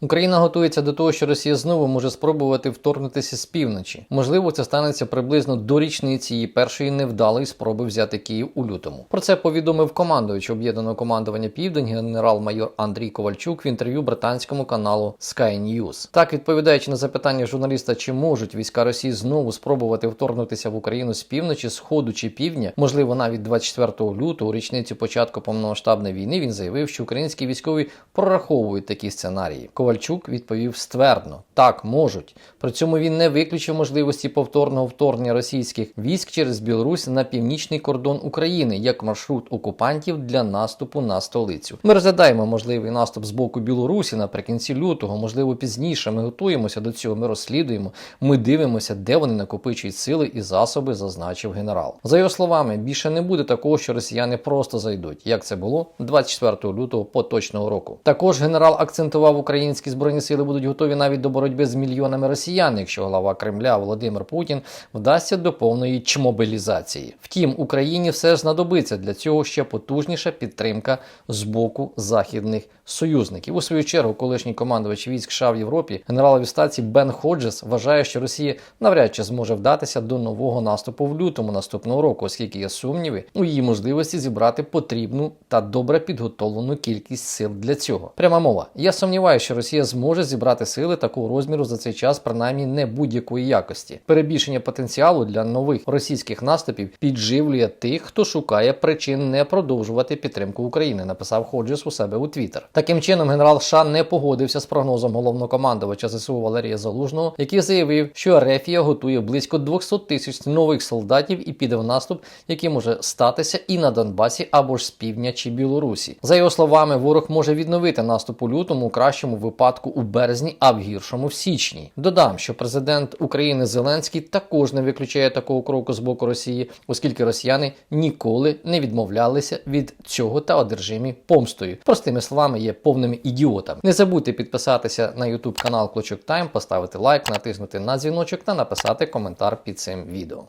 Україна готується до того, що Росія знову може спробувати вторгнутися з півночі. Можливо, це станеться приблизно до річниці її першої невдалої спроби взяти Київ у лютому. Про це повідомив командуючий об'єднаного командування Південь генерал-майор Андрій Ковальчук в інтерв'ю британському каналу Sky News. Так, відповідаючи на запитання журналіста, чи можуть війська Росії знову спробувати вторгнутися в Україну з півночі, сходу чи півдня, можливо, навіть 24 лютого, у річницю початку повномасштабної війни, він заявив, що українські військові прораховують такі сценарії. Ковальчук відповів ствердно: так можуть. При цьому він не виключив можливості повторного вторгнення російських військ через Білорусь на північний кордон України як маршрут окупантів для наступу на столицю. Ми розглядаємо можливий наступ з боку Білорусі наприкінці лютого, можливо, пізніше. Ми готуємося до цього. Ми розслідуємо. Ми дивимося, де вони накопичують сили і засоби, зазначив генерал. За його словами, більше не буде такого, що росіяни просто зайдуть, як це було 24 лютого поточного року. Також генерал акцентував, українські збройні сили будуть готові навіть до боротьби з мільйонами росіян, якщо глава Кремля Володимир Путін вдасться до повної чмобілізації. Втім, Україні все ж знадобиться для цього ще потужніша підтримка з боку західних союзників. У свою чергу, колишній командувач військ США в Європі, генерал авіації Бен Ходжес вважає, що Росія навряд чи зможе вдатися до нового наступу в лютому наступного року, оскільки є сумніви у її можливості зібрати потрібну та добре підготовлену кількість сил для цього. Пряма мова. Я сумніваюся, що Росія зможе зібрати сили такого розміру за цей час, принаймні не будь-якої якості. Перебільшення потенціалу для нових російських наступів підживлює тих, хто шукає причин не продовжувати підтримку України. Написав Ходжес у себе у Твіттер. Таким чином, генерал США не погодився з прогнозом головнокомандувача ЗСУ Валерія Залужного, який заявив, що Рефія готує близько 200 тисяч нових солдатів і піде в наступ, який може статися і на Донбасі або ж з півдня чи Білорусі. За його словами, ворог може відновити наступ у лютому, у кращому випадку у березні, а в гіршому в січні. Додам, що президент України Зеленський також не виключає такого кроку з боку Росії, оскільки росіяни ніколи не відмовлялися від цього та одержимі помстою. Простими словами, є повними ідіотами. Не забудьте підписатися на YouTube канал Клочок Тайм, поставити лайк, натиснути на дзвіночок та написати коментар під цим відео.